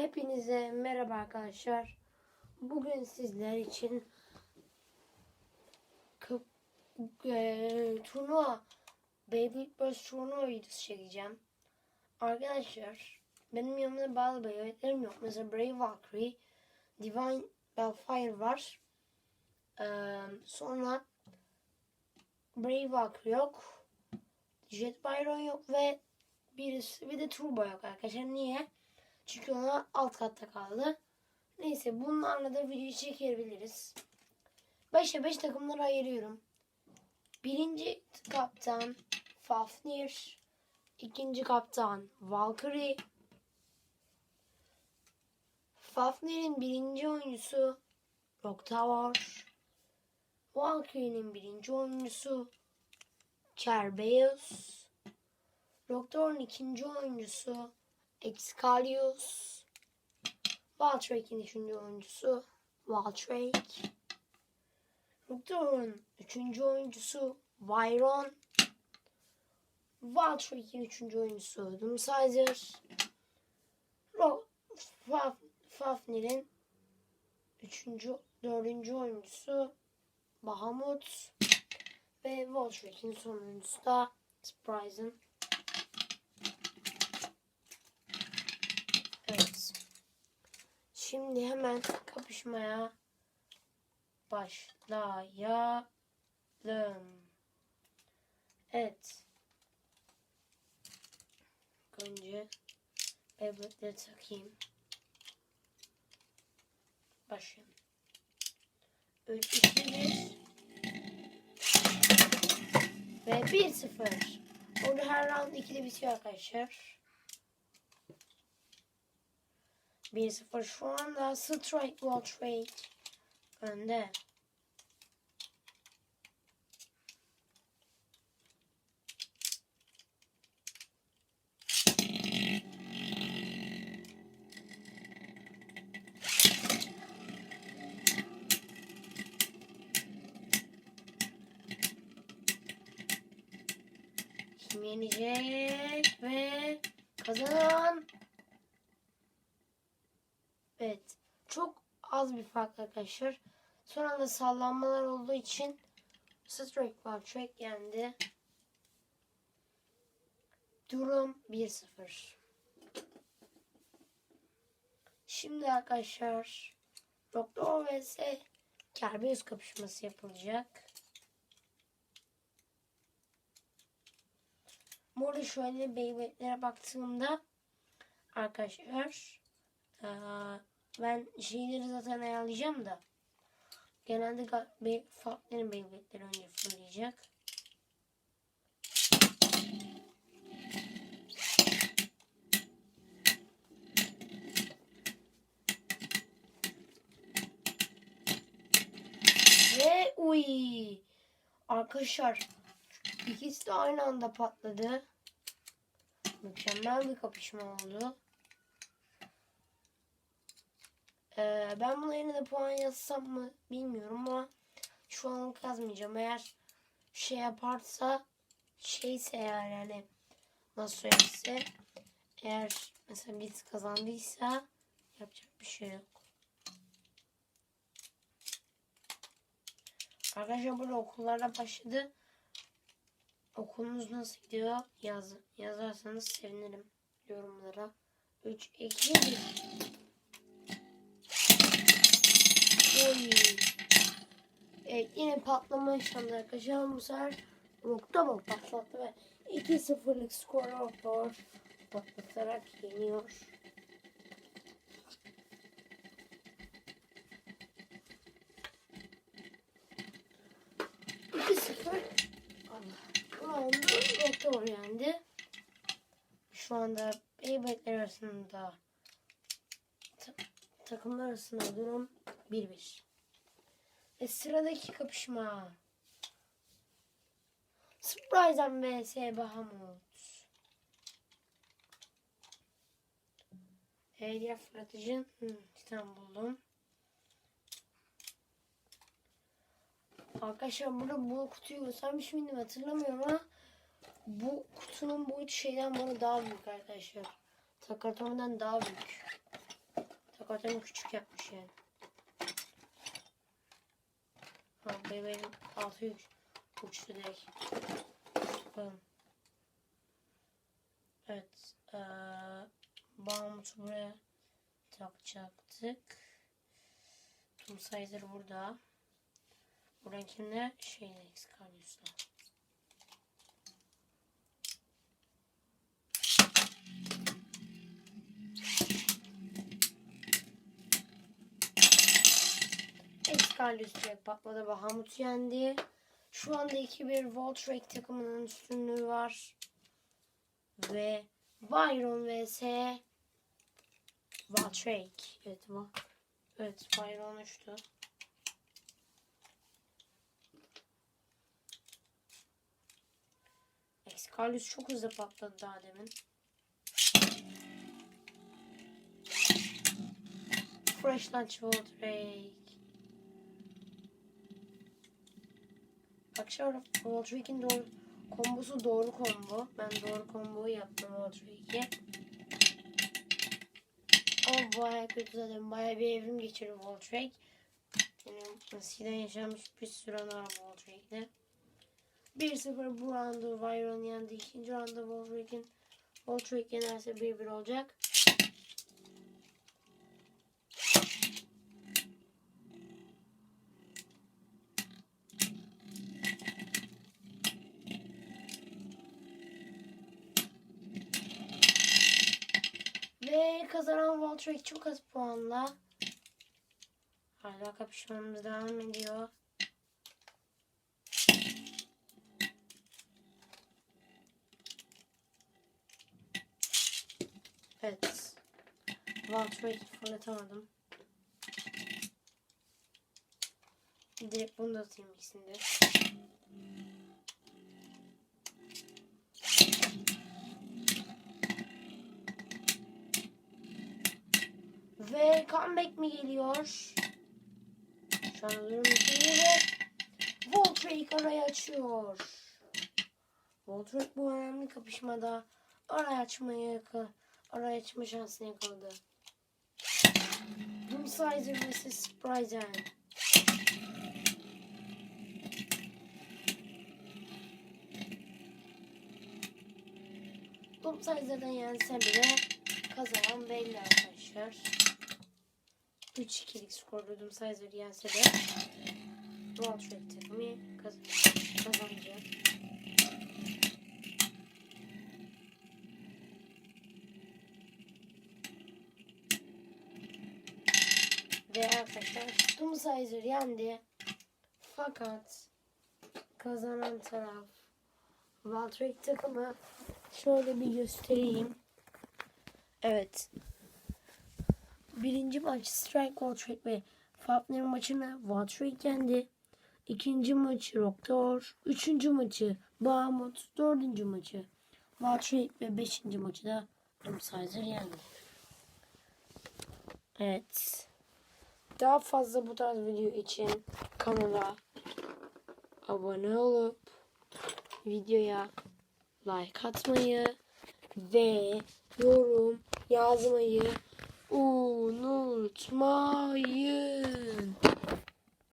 Hepinize merhaba arkadaşlar. Bugün sizler için eee, turnuva Beyblade Burst turnuva videosu çekeceğim. Arkadaşlar benim yanımda bazı beyblade yok. Mesela Brave Valkyrie, Divine Bellfire var. Eee, sonra Brave Valkyrie yok. Jet Byron yok ve birisi bir de Turbo yok arkadaşlar. Niye? Çünkü ona alt katta kaldı. Neyse bunlarla da video çekebiliriz. 5'e 5 takımlara ayırıyorum. Birinci kaptan Fafnir. ikinci kaptan Valkyrie. Fafnir'in birinci oyuncusu Rock Tower. Valkyrie'nin birinci oyuncusu Kerbeus. Rock Tower'ın ikinci oyuncusu Excalius. Valtrake'in üçüncü oyuncusu Valtrake. Ruktor'un üçüncü oyuncusu Vyron. Valtrake'in üçüncü oyuncusu Doomsizer. Faf Fafnir'in üçüncü, dördüncü oyuncusu Bahamut. Ve Valtrake'in son oyuncusu da Surprise'ın Evet. Şimdi hemen kapışmaya başlayalım. Evet. Önce Beyblade'leri takayım. Başlayalım. 3, 2, 1 ve 1-0. Orada her round 2'de bitiyor arkadaşlar. 1-0 şu anda Strike Wall Trade önde. Kim yenecek ve kazanan Evet. Çok az bir fark arkadaşlar. Son anda sallanmalar olduğu için Strike var. Track yendi. Durum 1-0. Şimdi arkadaşlar Doktor vs Kerbeus kapışması yapılacak. Burada şöyle Beyblade'lere baktığımda arkadaşlar ee, ben şeyleri zaten ayarlayacağım da. Genelde Fatih'in Beyblade'leri önce fırlayacak. Ve uy. Arkadaşlar ikisi de aynı anda patladı. Mükemmel bir kapışma oldu. Ee, ben buna yine de puan yazsam mı bilmiyorum ama şu anlık yazmayacağım. Eğer şey yaparsa şeyse yani nasıl söylese eğer mesela biz kazandıysa yapacak bir şey yok. Arkadaşlar burada okullarda başladı. Okulunuz nasıl gidiyor? Yaz, yazarsanız sevinirim yorumlara. 3, 2, 1. Oy. Evet yine patlama yaşandı arkadaşlar. Bu sefer nokta mı patlattı ve 2-0'lık skor orta patlatarak yeniyor. Doktor yendi. Şu anda Beyblade'ler arasında ta- takımlar arasında durum 1-1. Ve sıradaki kapışma. Surprise'an vs Bahamut. Hediye fırlatıcı. Hı, Titan buldum. Arkadaşlar burada bu kutuyu göstermiş miydim hatırlamıyorum ama bu kutunun boyutu şeyden bana daha büyük arkadaşlar. Takaratom'dan daha büyük. Ortamı küçük yapmış yani. Ha, elim altı yük. Uçtu direkt. Bakalım. Evet. Ee, Bağımut'u buraya takacaktık. Tool sizer burada. Buradakinde şeyle Excalius'la. Excalius direkt patladı. Bahamut yendi. Şu anda 2-1 Voltrek takımının üstünlüğü var. Ve Byron vs Voltrek. Evet bu. Evet Byron uçtu. Excalius çok hızlı patladı daha demin. Fresh Lunch Voltrek. Arkadaşlar Voltrek'in doğru kombosu doğru kombo. Ben doğru komboyu yaptım Voltrek'e. Ama baya kötü zaten. Baya bir evrim geçirdi Voltrek. Benim eskiden yaşanmış bir sürü anı var Voltrek'le. 1-0 bu roundu Byron yendi. İkinci rounda Voltrek'in Voltrek yenerse 1-1 olacak. Ve kazanan Voltrek çok az puanla. Hala kapışmamız devam ediyor. Evet. Voltrek'i fırlatamadım. Direkt bunu da atayım ikisini de. Ve comeback mi geliyor? Şu an iyi ve Voltrek arayı açıyor. Voltrek bu önemli kapışmada arayı açmaya yakın, arayı açma şansını yakaladı. Doomsizer vs Spryzen. Doomsizer'dan yense bile kazanan belli arkadaşlar. 3-2'lik skorlu Doomsizer yense de Voltrek takımı kaz kazanacak. Ve arkadaşlar Doomsizer yendi. Fakat kazanan taraf Valtrek takımı şöyle bir göstereyim. Evet. Birinci maç Strike Valtrek ve Fapner maçını Valtrek yendi. İkinci maçı Rocktor. Üçüncü maçı Bahamut. Dördüncü maçı Valtrek ve beşinci maçı da Doomsizer yendi. Evet. Daha fazla bu tarz video için kanala abone olup videoya like atmayı ve yorum yazmayı unutmayın.